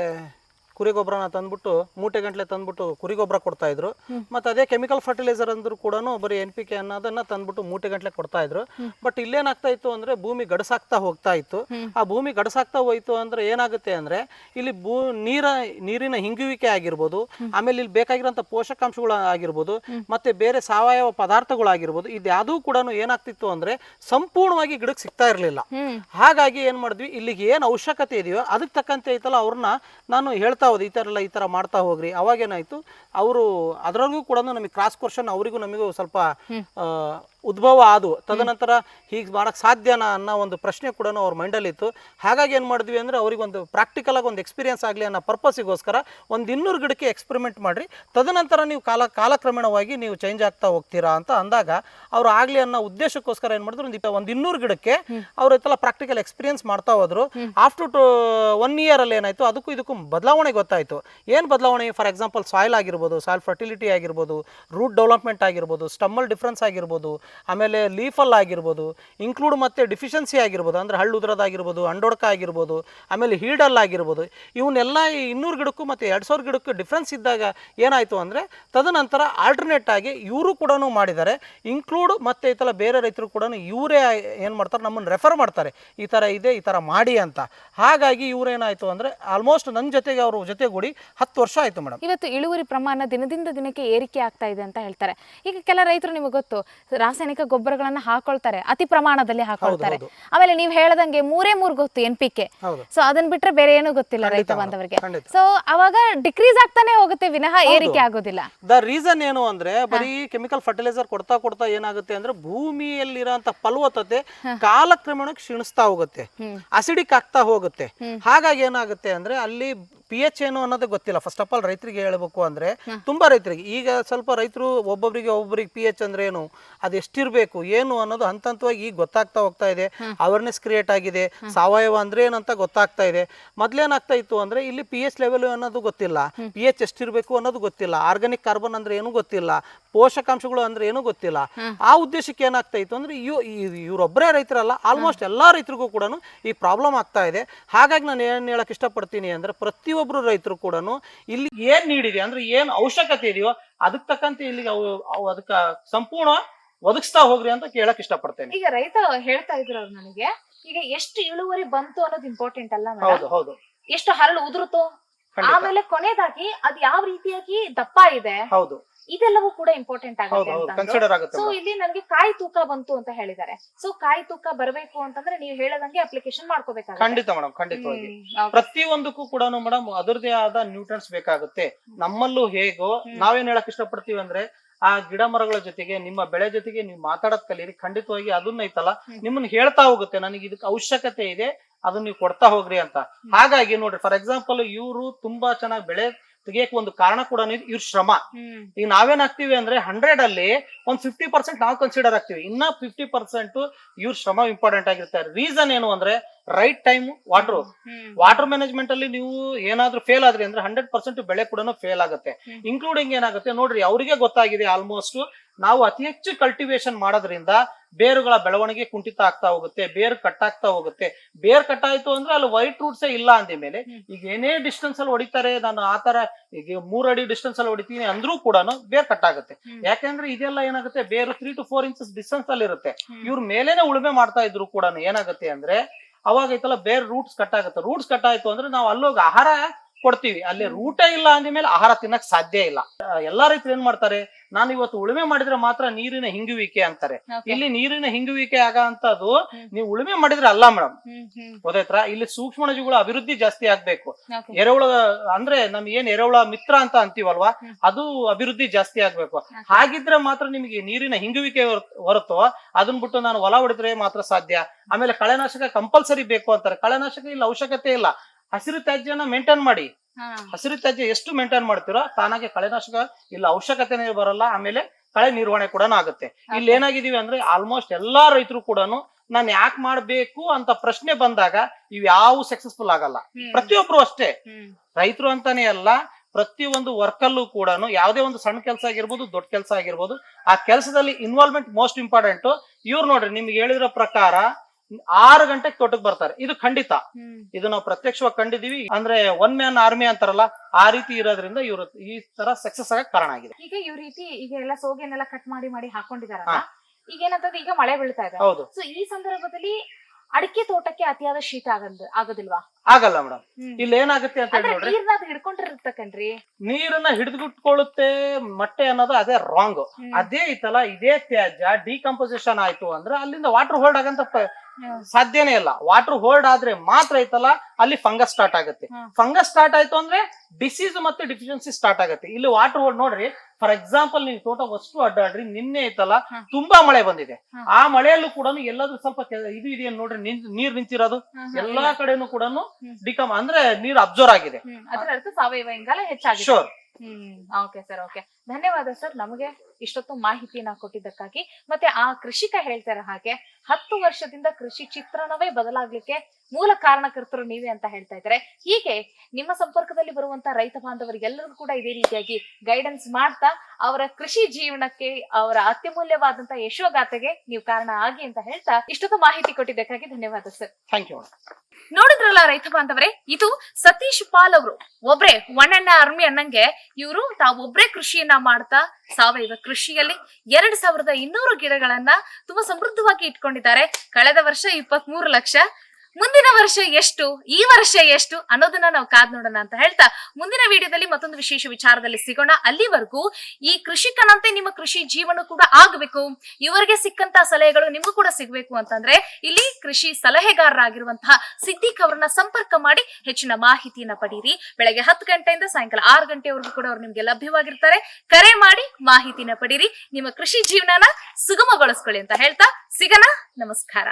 ಕುರಿ ಗೊಬ್ಬರನ ತಂದ್ಬಿಟ್ಟು ಮೂಟೆ ಗಂಟ್ಲೆ ತಂದ್ಬಿಟ್ಟು ಕುರಿ ಗೊಬ್ಬರ ಕೊಡ್ತಾ ಇದ್ರು. ಮತ್ತೆ ಅದೇ ಕೆಮಿಕಲ್ ಫರ್ಟಿಲೈಸರ್ ಅಂದ್ರೂ ಕೂಡ ಬರೀ ಎನ್ ಪಿ ಕೆ ಅನ್ನೋದನ್ನ ತಂದ್ಬಿಟ್ಟು ಮೂಟೆ ಗಂಟ್ಲೆ ಕೊಡ್ತಾ ಇದ್ರು. ಬಟ್ ಇಲ್ಲೇನಾಗ್ತಾ ಇತ್ತು ಅಂದ್ರೆ ಭೂಮಿ ಗಡಸಾಗ್ತಾ ಹೋಗ್ತಾ ಇತ್ತು. ಆ ಭೂಮಿ ಗಡಸಾಗ್ತಾ ಹೋಯ್ತು ಅಂದ್ರೆ ಏನಾಗುತ್ತೆ ಅಂದ್ರೆ ಇಲ್ಲಿ ಭೂ ನೀರ ನೀರಿನ ಹಿಂಗುವಿಕೆ ಆಗಿರ್ಬೋದು ಆಮೇಲೆ ಇಲ್ಲಿ ಬೇಕಾಗಿರೋಂಥ ಪೋಷಕಾಂಶಗಳು ಆಗಿರ್ಬೋದು ಮತ್ತೆ ಬೇರೆ ಸಾವಯವ ಪದಾರ್ಥಗಳಾಗಿರ್ಬೋದು ಇದ್ಯಾವುದೂ ಕೂಡ ಏನಾಗ್ತಿತ್ತು ಅಂದ್ರೆ ಸಂಪೂರ್ಣವಾಗಿ ಗಿಡಕ್ಕೆ ಸಿಗ್ತಾ ಇರಲಿಲ್ಲ. ಹಾಗಾಗಿ ಏನ್ ಮಾಡಿದ್ವಿ ಇಲ್ಲಿಗೆ ಏನು ಅವಶ್ಯಕತೆ ಇದೆಯೋ ಅದಕ್ಕೆ ತಕ್ಕಂತೆ ಐತಲ್ಲ ಅವ್ರನ್ನ ನಾನು ಹೇಳ್ತಾ ಹೋದೆ ಈ ಥರ ಎಲ್ಲ ಈ ಥರ ಮಾಡ್ತಾ ಹೋಗ್ರಿ. ಅವಾಗೇನಾಯ್ತು ಅವರು ಅದರಲ್ಲೂ ಕೂಡ ನಮಗೆ ಕ್ರಾಸ್ ಕ್ವಶನ್ ಅವರಿಗೂ ನಮಗೂ ಸ್ವಲ್ಪ ಉದ್ಭವ ಆದವು. ತದನಂತರ ಹೀಗೆ ಮಾಡೋಕ್ಕೆ ಸಾಧ್ಯನಾ ಅನ್ನೋ ಒಂದು ಪ್ರಶ್ನೆ ಕೂಡ ಅವ್ರ ಮೈಂಡಲ್ಲಿ ಇತ್ತು ಹಾಗಾಗಿ ಏನು ಮಾಡಿದ್ವಿ ಅಂದ್ರೆ ಅವ್ರಿಗೆ ಒಂದು ಪ್ರಾಕ್ಟಿಕಲ್ ಆಗಿ ಒಂದು ಎಕ್ಸ್ಪೀರಿಯನ್ಸ್ ಆಗಲಿ ಅನ್ನೋ ಪರ್ಪಸ್ಸಿಗೋಸ್ಕರ ಒಂದು ಇನ್ನೂರು ಗಿಡಕ್ಕೆ ಎಕ್ಸ್ಪೆರಿಮೆಂಟ್ ಮಾಡಿರಿ. ತದನಂತರ ನೀವು ಕಾಲ ಕಾಲಕ್ರಮೇಣವಾಗಿ ನೀವು ಚೇಂಜ್ ಆಗ್ತಾ ಹೋಗ್ತೀರಾ ಅಂತ ಅಂದಾಗ ಅವ್ರು ಆಗಲಿ ಅನ್ನೋ ಉದ್ದೇಶಕ್ಕೋಸ್ಕರ ಏನು ಮಾಡಿದ್ರು ಒಂದು ಒಂದು ಇನ್ನೂರು ಗಿಡಕ್ಕೆ ಅವ್ರ ಇತ್ತಲ್ಲ ಪ್ರಾಕ್ಟಿಕಲ್ ಎಕ್ಸ್ಪೀರಿಯನ್ಸ್ ಮಾಡ್ತಾ ಹೋದ್ರು. ಆಫ್ಟರ್ ಟು ಒನ್ ಇಯರಲ್ಲಿ ಏನಾಯಿತು ಏನಾಯ್ತು ಅದಕ್ಕೂ ಇದಕ್ಕೂ ಬದಲಾವಣೆ ಗೊತ್ತಾಯಿತು. ಏನು ಬದಲಾವಣೆ? ಫಾರ್ ಎಕ್ಸಾಂಪಲ್ ಸಾಯಿಲ್ ಆಗಿರ್ಬೋದು ಸಾಯಿಲ್ ಫರ್ಟಿಲಿಟಿ ಆಗಿರ್ಬೋದು ರೂಟ್ ಡೆವಲಪ್ಮೆಂಟ್ ಆಗಿರ್ಬೋದು ಸ್ಟಮ್ಮಲ್ ಡಿಫ್ರೆನ್ಸ್ ಆಗಿರ್ಬೋದು ಆಮೇಲೆ ಲೀಫಲ್ ಆಗಿರ್ಬೋದು ಇನ್ಕ್ಲೂಡ್ ಮತ್ತು ಡಿಫಿಷಿಯನ್ಸಿ ಆಗಿರ್ಬೋದು, ಅಂದ್ರೆ ಹಳ್ಳು ಉದ್ರದಾಗಿರ್ಬೋದು ಅಂಡೊಡ್ಕ ಆಗಿರ್ಬೋದು, ಆಮೇಲೆ ಹೀಡಲ್ ಆಗಿರ್ಬೋದು, ಇವನ್ನೆಲ್ಲ ಈ ಇನ್ನೂರು ಗಿಡಕ್ಕೂ ಮತ್ತು ಎರಡು ಸಾವಿರ ಗಿಡಕ್ಕೂ ಡಿಫ್ರೆನ್ಸ್ ಇದ್ದಾಗ ಏನಾಯಿತು ಅಂದರೆ ತದನಂತರ ಆಲ್ಟರ್ನೇಟ್ ಆಗಿ ಇವರು ಕೂಡ ಮಾಡಿದ್ದಾರೆ. ಇನ್ಕ್ಲೂಡ್ ಮತ್ತು ಈ ಥರ ಬೇರೆ ರೈತರು ಕೂಡ ಇವರೇ ಏನು ಮಾಡ್ತಾರೆ, ನಮ್ಮನ್ನು ರೆಫರ್ ಮಾಡ್ತಾರೆ. ಈ ಥರ ಇದೆ, ಈ ಥರ ಮಾಡಿ ಅಂತ. ಹಾಗಾಗಿ ಇವರೇನಾಯಿತು ಅಂದರೆ ಆಲ್ಮೋಸ್ಟ್ ನನ್ನ ಜೊತೆಗೆ ಅವರು ಜೊತೆಗೂಡಿ ಹತ್ತು ವರ್ಷ ಆಯಿತು ಮೇಡಮ್. ಇವತ್ತು ಇಳುವರಿ ಪ್ರಮಾಣ ದಿನದಿಂದ ದಿನಕ್ಕೆ ಏರಿಕೆ ಆಗ್ತಾ ಇದೆ ಅಂತ ಹೇಳ್ತಾರೆ. ಈಗ ಕೆಲ ರೈತರು ನಿಮಗೆ ಗೊತ್ತು, ರಾಸಾಯನಿಕ ಗೊಬ್ಬರಗಳನ್ನ ಹಾಕೊಳ್ತಾರೆ ಅತಿ ಪ್ರಮಾಣದಲ್ಲಿ ಹಾಕೊಳ್ತಾರೆ. ಆಮೇಲೆ ನೀವು ಹೇಳದಂಗೆ ಮೂರೇ ಮೂರು ಗೊತ್ತು ಎನ್ ಪಿ ಕೆ. ಸೊ ಅದನ್ ಬಿಟ್ರೆ ಬೇರೆ ಏನು ಗೊತ್ತಿಲ್ಲ ರೈತ ಬಾಂಧವರಿಗೆ. ಸೊ ಅವಾಗ ಡಿಕ್ರೀಸ್ ಆಗ್ತಾನೆ ಹೋಗುತ್ತೆ ವಿನಃ ಏರಿಕೆ ಆಗೋದಿಲ್ಲ. ದ ರೀಸನ್ ಏನು ಅಂದ್ರೆ ಬರೀ ಕೆಮಿಕಲ್ ಫರ್ಟಿಲೈಸರ್ ಕೊಡ್ತಾ ಕೊಡ್ತಾ ಏನಾಗುತ್ತೆ ಅಂದ್ರೆ ಭೂಮಿಯಲ್ಲಿರುವಂತ ಫಲವತ್ತತೆ ಕಾಲಕ್ರಮೇಣ ಕ್ಷೀಣಿಸ್ತಾ ಹೋಗುತ್ತೆ. ಅಸಿಡಿಕ್ ಆಗ್ತಾ ಹೋಗುತ್ತೆ. ಹಾಗಾಗಿ ಏನಾಗುತ್ತೆ ಅಂದ್ರೆ ಅಲ್ಲಿ ಪಿ ಎಚ್ ಏನು ಅನ್ನೋದೇ ಗೊತ್ತಿಲ್ಲ. ಫಸ್ಟ್ ಆಫ್ ಆಲ್ ರೈತರಿಗೆ ಹೇಳಬೇಕು ಅಂದ್ರೆ ತುಂಬಾ ರೈತರಿಗೆ. ಈಗ ಸ್ವಲ್ಪ ರೈತರು ಒಬ್ಬೊಬ್ಬರಿಗೆ ಒಬ್ಬೊಬ್ಬರಿಗೆ ಪಿ ಎಚ್ ಅಂದ್ರೆ ಏನು? ಅದು ಎಷ್ಟಿರಬೇಕು ಏನು ಅನ್ನೋದು ಹಂತ ಹಂತವಾಗಿ ಈಗ ಗೊತ್ತಾಗ್ತಾ ಹೋಗ್ತಾ ಇದೆ. ಅವೇರ್ನೆಸ್ ಕ್ರಿಯೇಟ್ ಆಗಿದೆ. ಸಾವಯವ ಅಂದ್ರೆ ಏನಂತ ಗೊತ್ತಾಗ್ತಾ ಇದೆ. ಮೊದ್ಲೇನಾಗ್ತಾ ಇತ್ತು ಅಂದ್ರೆ ಇಲ್ಲಿ ಪಿ ಎಚ್ ಲೆವೆಲ್ ಅನ್ನೋದು ಗೊತ್ತಿಲ್ಲ. ಪಿ ಎಚ್ ಎಷ್ಟಿರಬೇಕು ಅನ್ನೋದು ಗೊತ್ತಿಲ್ಲ. ಆರ್ಗಾನಿಕ್ ಕಾರ್ಬನ್ ಅಂದ್ರೆ ಏನು ಗೊತ್ತಿಲ್ಲ. ಪೋಷಕಾಂಶಗಳು ಅಂದ್ರೆ ಏನು ಗೊತ್ತಿಲ್ಲ. ಆ ಉದ್ದೇಶಕ್ಕೆ ಏನಾಗ್ತಾ ಇತ್ತು ಅಂದ್ರೆ ಇವರೊಬ್ಬರೇ ಇವ್- ಇವ್ರೊಬ್ಬರೇ ರೈತರಲ್ಲ ಆಲ್ಮೋಸ್ಟ್ ಎಲ್ಲಾ ರೈತರಿಗೂ ಕೂಡ ಈ ಪ್ರಾಬ್ಲಮ್ ಆಗ್ತಾ ಇದೆ. ಹಾಗಾಗಿ ನಾನು ಏನ್ ಹೇಳಕ್ ಇಷ್ಟಪಡ್ತೀನಿ ಅಂದ್ರೆ ಪ್ರತಿಯೊಬ್ರು ರೈತರು ಕೂಡ ಇಲ್ಲಿ ಏನ್ ನೀಡಿದೆ? ಅಂದ್ರೆ ಏನ್ ಅವಶ್ಯಕತೆ ಇದೆಯೋ ಅದಕ್ಕೆ ತಕ್ಕಂತೆ ಇಲ್ಲಿಗೆ ಅವು ಅದಕ್ಕೆ ಅದಕ್ಕ ಸಂಪೂರ್ಣ ಒದಗಿಸ್ತಾ ಹೋಗ್ರಿ ಅಂತ ಕೇಳಕ್ ಇಷ್ಟಪಡ್ತೇನೆ. ಈಗ ರೈತ ಹೇಳ್ತಾ ಇದ್ರು ಅವ್ರು ನನಗೆ ಈಗ ಎಷ್ಟು ಇಳುವರಿ ಬಂತು ಅನ್ನೋದು ಇಂಪಾರ್ಟೆಂಟ್ ಅಲ್ಲ ಹೌದು ಹೌದು. ಎಷ್ಟು ಹರಳು ಉದುರುತ್ತೋ? ಆಮೇಲೆ ಕೊನೆಯದಾಗಿ ಅದ್ ಯಾವ ರೀತಿಯಾಗಿ ದಪ್ಪ ಇದೆ? ಹೌದು. ಇದೆಲ್ಲವೂ ಕೂಡ ಇಂಪಾರ್ಟೆಂಟ್ ಹೌದು ಆಗುತ್ತೆ ಅಂತ ಸೊ ಇಲ್ಲಿ ನನಗೆ ಕಾಯಿ ತೂಕ ಬಂತು ಅಂತ ಹೇಳಿದ್ದಾರೆ. ಸೊ ಕಾಯಿ ತೂಕ ಬರಬೇಕು ಅಂತಂದ್ರೆ ನೀವು ಹೇಳದಂಗೆ ಅಪ್ಲಿಕೇಶನ್ ಮಾಡ್ಕೋಬೇಕಾಗುತ್ತೆ. ಖಂಡಿತ ಮೇಡಮ್ ಖಂಡಿತವಾಗಿ. ಪ್ರತಿಯೊಂದಕ್ಕೂ ಕೂಡ ಮೇಡಮ್ ಅದರದೇ ಆದ ನ್ಯೂಟ್ರನ್ಸ್ ಬೇಕಾಗುತ್ತೆ. ನಮ್ಮಲ್ಲೂ ಹೇಗೋ ನಾವೇನ್ ಹೇಳಕ್ ಇಷ್ಟಪಡ್ತೀವಿ ಅಂದ್ರೆ ಆ ಗಿಡ ಮರಗಳ ಜೊತೆಗೆ ನಿಮ್ಮ ಬೆಳೆ ಜೊತೆಗೆ ನೀವು ಮಾತಾಡೋದ್ ಕಲೀರಿ ಖಂಡಿತವಾಗಿ ಅದನ್ನ ಐತಲ್ಲ ನಿಮ್ಮನ್ನ ಹೇಳ್ತಾ ಹೋಗುತ್ತೆ. ನನಗೆ ಇದಕ್ಕೆ ಅವಶ್ಯಕತೆ ಇದೆ ಅದನ್ನ ನೀವು ಕೊಡ್ತಾ ಹೋಗ್ರಿ ಅಂತ. ಹಾಗಾಗಿ ನೋಡ್ರಿ ಫಾರ್ ಎಕ್ಸಾಂಪಲ್ ಇವರು ತುಂಬಾ ಚೆನ್ನಾಗಿ ಬೆಳೆ ತೆಗಿಯಕ್ ಒಂದು ಕಾರಣ ಕೂಡ ಇವ್ರ ಶ್ರಮ. ಈಗ ನಾವೇನ್ ಆಗ್ತೀವಿ ಅಂದ್ರೆ ಹಂಡ್ರೆಡ್ ಅಲ್ಲಿ ಒಂದ್ ಫಿಫ್ಟಿ ಪರ್ಸೆಂಟ್ ನಾವು ಕನ್ಸಿಡರ್ ಆಗ್ತೀವಿ. ಇನ್ನ ಫಿಫ್ಟಿ ಪರ್ಸೆಂಟ್ ಇವ್ರ ಶ್ರಮ ಇಂಪಾರ್ಟೆಂಟ್ ಆಗಿರ್ತಾರೆ ರೀಸನ್ ಏನು ಅಂದ್ರೆ right time water water management ಅಲ್ಲಿ ನೀವು ಏನಾದ್ರೂ ಫೇಲ್ ಆದ್ರೆ ಅಂದ್ರೆ ಹಂಡ್ರೆಡ್ ಪರ್ಸೆಂಟ್ ಬೆಳೆ ಕೂಡ ಫೇಲ್ ಆಗುತ್ತೆ. ಇನ್ಕ್ಲೂಡಿಂಗ್ ಏನಾಗುತ್ತೆ ನೋಡ್ರಿ ಅವರಿಗೆ ಗೊತ್ತಾಗಿದೆ ಆಲ್ಮೋಸ್ಟ್ ನಾವು ಅತಿ ಹೆಚ್ಚು ಕಲ್ಟಿವೇಶನ್ ಮಾಡೋದ್ರಿಂದ ಬೇರುಗಳ ಬೆಳವಣಿಗೆ ಕುಂಠಿತ ಆಗ್ತಾ ಹೋಗುತ್ತೆ ಬೇರು ಕಟ್ಟಾಗ್ತಾ ಹೋಗುತ್ತೆ. ಬೇರ್ ಕಟ್ಟಾಯ್ತು ಅಂದ್ರೆ ಅಲ್ಲಿ ವೈಟ್ ರೂಟ್ಸ್ ಇಲ್ಲ ಅಂದ ಮೇಲೆ ಈಗ ಏನೇ ಡಿಸ್ಟೆನ್ಸ್ ಅಲ್ಲಿ ಹೊಡಿತಾರೆ ನಾನು ಆತರ ಈಗ ಮೂರ್ ಅಡಿ ಡಿಸ್ಟೆನ್ಸ್ ಅಲ್ಲಿ ಹೊಡಿತೀನಿ ಅಂದ್ರೂ ಕೂಡ ಬೇರ್ ಕಟ್ ಆಗುತ್ತೆ ಯಾಕಂದ್ರೆ ಇದೆಲ್ಲ ಏನಾಗುತ್ತೆ ಬೇರು three to four inches distance ಅಲ್ಲಿ ಇರುತ್ತೆ. ಇವ್ರ ಮೇಲೇನೆ ಉಳುಮೆ ಮಾಡ್ತಾ ಇದ್ರು ಕೂಡ ಏನಾಗುತ್ತೆ ಅಂದ್ರೆ ಅವಾಗ ಐತಲ್ಲ ಬೇರೆ ರೂಟ್ಸ್ ಕಟ್ ಆಗುತ್ತೆ. ರೂಟ್ಸ್ ಕಟ್ ಆಯ್ತು ಅಂದ್ರೆ ನಾವು ಅಲ್ಲೋಗಿ ಆಹಾರ ಕೊಡ್ತೀವಿ. ಅಲ್ಲಿ ರೂಟೇ ಇಲ್ಲ ಅಂದ್ಮೇಲೆ ಆಹಾರ ತಿನ್ನಕ್ ಸಾಧ್ಯ ಇಲ್ಲ. ಎಲ್ಲಾ ರೈತರು ಏನ್ ಮಾಡ್ತಾರೆ? ನಾನು ಇವತ್ತು ಉಳುಮೆ ಮಾಡಿದ್ರೆ ಮಾತ್ರ ನೀರಿನ ಹಿಂಗುವಿಕೆ ಅಂತಾರೆ. ಇಲ್ಲಿ ನೀರಿನ ಹಿಂಗುವಿಕೆ ಆಗ ಅಂತದ್ದು ಹ್ಮ್. ನೀವು ಉಳುಮೆ ಮಾಡಿದ್ರೆ ಅಲ್ಲ ಮೇಡಮ್ ಗೊತ್ತಾಯ್ತಾ? ಇಲ್ಲಿ ಸೂಕ್ಷ್ಮಣಜೀವಿಗಳ ಅಭಿವೃದ್ಧಿ ಜಾಸ್ತಿ ಆಗ್ಬೇಕು. ಎರೆಹುಳ ಅಂದ್ರೆ ನಮ್ಗೆ ಏನ್ ಎರೆಹುಳ ಮಿತ್ರ ಅಂತ ಅಂತೀವಲ್ವಾ. ಅದು ಅಭಿವೃದ್ಧಿ ಜಾಸ್ತಿ ಆಗ್ಬೇಕು. ಹಾಗಿದ್ರೆ ಮಾತ್ರ ನಿಮಗೆ ನೀರಿನ ಹಿಂಗುವಿಕೆ ಹೊರತೋ ಹೊರತು ಅದನ್ನ ಬಿಟ್ಟು ನಾನು ಹೊಲ ಹೊಡೆದ್ರೆ ಮಾತ್ರ ಸಾಧ್ಯ. ಆಮೇಲೆ ಕಳೆನಾಶಕ ಕಂಪಲ್ಸರಿ ಬೇಕು ಅಂತಾರೆ. ಕಳೆನಾಶಕ ಇಲ್ಲ ಅವಶ್ಯಕತೆ ಇಲ್ಲ. ಹಸಿರು ತ್ಯಾಜ್ಯನ ಮೇಂಟೈನ್ ಮಾಡಿ. ಹಸಿರು ತ್ಯಾಜ್ಯ ಎಷ್ಟು ಮೇಂಟೈನ್ ಮಾಡ್ತೀರೋ ತಾನಾಗೆ ಕಳೆನಾಶಕ ಇಲ್ಲ ಅವಶ್ಯಕತೆನೇ ಬರಲ್ಲ ಆಮೇಲೆ ಕಳೆ ನಿರ್ವಹಣೆ ಕೂಡ ಆಗುತ್ತೆ. ಇಲ್ಲಿ ಏನಾಗಿದೀವಿ ಅಂದ್ರೆ ಆಲ್ಮೋಸ್ಟ್ ಎಲ್ಲಾ ರೈತರು ಕೂಡ ನಾನು ಯಾಕೆ ಮಾಡ್ಬೇಕು ಅಂತ ಪ್ರಶ್ನೆ ಬಂದಾಗ ಇವ್ ಯಾವ ಸಕ್ಸಸ್ಫುಲ್ ಆಗಲ್ಲ. ಪ್ರತಿಯೊಬ್ರು ಅಷ್ಟೇ. ರೈತರು ಅಂತಾನೆ ಅಲ್ಲ ಪ್ರತಿಯೊಂದು ವರ್ಕಲ್ಲೂ ಕೂಡ ಯಾವುದೇ ಒಂದು ಸಣ್ಣ ಕೆಲಸ ಆಗಿರ್ಬೋದು ದೊಡ್ಡ ಕೆಲಸ ಆಗಿರ್ಬೋದು ಆ ಕೆಲಸದಲ್ಲಿ ಇನ್ವಾಲ್ವ್ಮೆಂಟ್ ಮೋಸ್ಟ್ ಇಂಪಾರ್ಟೆಂಟ್ ಇವ್ರು ನೋಡ್ರಿ ನಿಮ್ಗೆ ಹೇಳಿರೋ ಪ್ರಕಾರ ಆರು ಗಂಟೆಗೆ ತೋಟಕ್ಕೆ ಬರ್ತಾರೆ. ಇದು ಖಂಡಿತ. ಇದು ನಾವು ಪ್ರತ್ಯಕ್ಷವಾಗಿ ಕಂಡಿದೀವಿ ಅಂದ್ರೆ ಒನ್ ಮ್ಯಾನ್ ಆರ್ಮಿ ಅಂತಾರಲ್ಲ ಆ ರೀತಿ ಇರೋದ್ರಿಂದ ಇವರು ಈ ತರ ಸಕ್ಸಸ್ ಆಗಕ್ ಕಾರಣ ಆಗಿದೆ. ಈಗ ಈ ರೀತಿ ಈಗ ಎಲ್ಲ ಸೋಗೆನೆಲ್ಲ ಕಟ್ ಮಾಡಿ ಮಾಡಿ ಹಾಕೊಂಡಿದಾರಲ್ಲ ಈಗ ಏನಂತಂದ್ರೆ ಈಗ ಮಳೆ ಬೀಳ್ತಾ ಇದೆ. ಹೌದು. ಸೊ ಈ ಸಂದರ್ಭದಲ್ಲಿ ಅಡಿಕೆ ತೋಟಕ್ಕೆ ಅತಿಯಾದ ಶೀತ ಆಗದ್ ಆಗೋದಿಲ್ವಾ? ಆಗಲ್ಲ ಮೇಡಮ್. ಇಲ್ಲಿ ಏನಾಗುತ್ತೆ ಅಂತ ಹೇಳಿ ನೀರನ್ನ ನೀರ್ನ ಹಿಡ್ಕೊಂಡಿರ್ತಕ್ಕನ್ರಿ. ನೀರನ್ನ ಮಟ್ಟೆ ಮೊಟ್ಟೆ ಅನ್ನೋದು ಅದೇ ರಾಂಗ್ ಅದೇ ಐತಲ್ಲ ಇದೇ ತ್ಯಾಜ್ಯ ಡಿಕಂಪೋಸಿಷನ್ ಆಯ್ತು ಅಂದ್ರೆ ಅಲ್ಲಿಂದ ವಾಟರ್ ಹೋಲ್ಡ್ ಆಗಂತ. ಸಾಧ್ಯನೇ ಇಲ್ಲ. ವಾಟರ್ ಹೋಲ್ಡ್ ಆದ್ರೆ ಮಾತ್ರ ಐತಲ್ಲ ಅಲ್ಲಿ ಫಂಗಸ್ ಸ್ಟಾರ್ಟ್ ಆಗುತ್ತೆ. ಫಂಗಸ್ ಸ್ಟಾರ್ಟ್ ಆಯ್ತು ಅಂದ್ರೆ ಡಿಸೀಸ್ ಮತ್ತೆ ಡಿಫಿಷಿಯನ್ಸಿ ಸ್ಟಾರ್ಟ್ ಆಗುತ್ತೆ. ಇಲ್ಲಿ ವಾಟರ್ ಹೋಲ್ಡ್ ನೋಡ್ರಿ ಫಾರ್ ಎಕ್ಸಾಂಪಲ್ ನೀವು ತೋಟ ವಸ್ತು ಅಡ್ಡಾಡ್ರಿ ನಿನ್ನೆ ಐತಲ್ಲ ತುಂಬಾ ಮಳೆ ಬಂದಿದೆ. ಆ ಮಳೆಯಲ್ಲೂ ಕೂಡ ಎಲ್ಲಾದ್ರೂ ಸ್ವಲ್ಪ ಇದು ಇದೆಯಾ ನೋಡ್ರಿ ನೀರ್ ನಿಂತಿರೋದು. ಎಲ್ಲಾ ಕಡೆನೂ ಕೂಡ. ಡಿಕಮ್ ಅಂದ್ರೆ ನೀರ್ ಅಬ್ಸರ್ವ್ ಆಗಿದೆ. Sure hmm. Okay sir okay ಧನ್ಯವಾದ ಸರ್ ನಮಗೆ ಇಷ್ಟೊತ್ತು ಮಾಹಿತಿಯನ್ನ ಕೊಟ್ಟಿದ್ದಕ್ಕಾಗಿ. ಮತ್ತೆ ಆ ಕೃಷಿಕ ಹೇಳ್ತಾರ ಹಾಗೆ ಹತ್ತು ವರ್ಷದಿಂದ ಕೃಷಿ ಚಿತ್ರಣವೇ ಬದಲಾಗ್ಲಿಕ್ಕೆ ಮೂಲ ಕಾರಣಕರ್ತರು ನೀವೇ ಅಂತ ಹೇಳ್ತಾ ಇದ್ದಾರೆ. ಹೀಗೆ ನಿಮ್ಮ ಸಂಪರ್ಕದಲ್ಲಿ ಬರುವಂತ ರೈತ ಬಾಂಧವರಿಗೆಲ್ಲರಿಗೂ ಕೂಡ ಇದೇ ರೀತಿಯಾಗಿ ಗೈಡೆನ್ಸ್ ಮಾಡ್ತಾ ಅವರ ಕೃಷಿ ಜೀವನಕ್ಕೆ ಅವರ ಅತ್ಯಮೂಲ್ಯವಾದಂತ ಯಶೋಗಾಥೆಗೆ ನೀವು ಕಾರಣ ಆಗಿ ಅಂತ ಹೇಳ್ತಾ ಇಷ್ಟೊತ್ತು ಮಾಹಿತಿ ಕೊಟ್ಟಿದ್ದಕ್ಕಾಗಿ ಧನ್ಯವಾದ ಸರ್ ಥ್ಯಾಂಕ್ ಯು ನೋಡಿದ್ರಲ್ಲ ರೈತ ಬಾಂಧವರೇ ಇದು ಸತೀಶ್ ಪಾಲ್ ಅವರು. ಒಬ್ರೇ ಒನ್ ಅರ್ಮಿ ಆರ್ಮಿ ಅನ್ನಂಗೆ ಇವರು ತಾವೊಬ್ರೆ ಕೃಷಿಯನ್ನ ಮಾಡ್ತಾ ಸಾವಯವ ಕೃಷಿಯಲ್ಲಿ ಎರಡ್ ಸಾವಿರದ ಇನ್ನೂರು ಗಿಡಗಳನ್ನ ತುಂಬಾ ಸಮೃದ್ಧವಾಗಿ ಇಟ್ಕೊಂಡಿದ್ದಾರೆ. ಕಳೆದ ವರ್ಷ ಇಪ್ಪತ್ತ್ ಮೂರು ಲಕ್ಷ ಮುಂದಿನ ವರ್ಷ ಎಷ್ಟು, ಈ ವರ್ಷ ಎಷ್ಟು ಅನ್ನೋದನ್ನ ನಾವು ಕಾದ್ ನೋಡೋಣ ಅಂತ ಹೇಳ್ತಾ ಮುಂದಿನ ವಿಡಿಯೋದಲ್ಲಿ ಮತ್ತೊಂದು ವಿಶೇಷ ವಿಚಾರದಲ್ಲಿ ಸಿಗೋಣ. ಅಲ್ಲಿವರೆಗೂ ಈ ಕೃಷಿಕನಂತೆ ನಿಮ್ಮ ಕೃಷಿ ಜೀವನ ಕೂಡ ಆಗಬೇಕು. ಇವರಿಗೆ ಸಿಕ್ಕಂತ ಸಲಹೆಗಳು ನಿಮಗೂ ಕೂಡ ಸಿಗಬೇಕು ಅಂತಂದ್ರೆ ಇಲ್ಲಿ ಕೃಷಿ ಸಲಹೆಗಾರರಾಗಿರುವಂತಹ ಸಿದ್ದಿಕ್ ಅವರನ್ನ ಸಂಪರ್ಕ ಮಾಡಿ ಹೆಚ್ಚಿನ ಮಾಹಿತಿಯನ್ನ ಪಡೀರಿ. ಬೆಳಗ್ಗೆ ಹತ್ತು ಗಂಟೆಯಿಂದ ಸಾಯಂಕಾಲ ಆರು ಗಂಟೆವರೆಗೂ ಕೂಡ ಅವ್ರು ನಿಮ್ಗೆ ಲಭ್ಯವಾಗಿರ್ತಾರೆ. ಕರೆ ಮಾಡಿ ಮಾಹಿತಿನ ಪಡೀರಿ. ನಿಮ್ಮ ಕೃಷಿ ಜೀವನನ ಸುಗಮಗೊಳಿಸ್ಕೊಳ್ಳಿ ಅಂತ ಹೇಳ್ತಾ ಸಿಗಣ. ನಮಸ್ಕಾರ.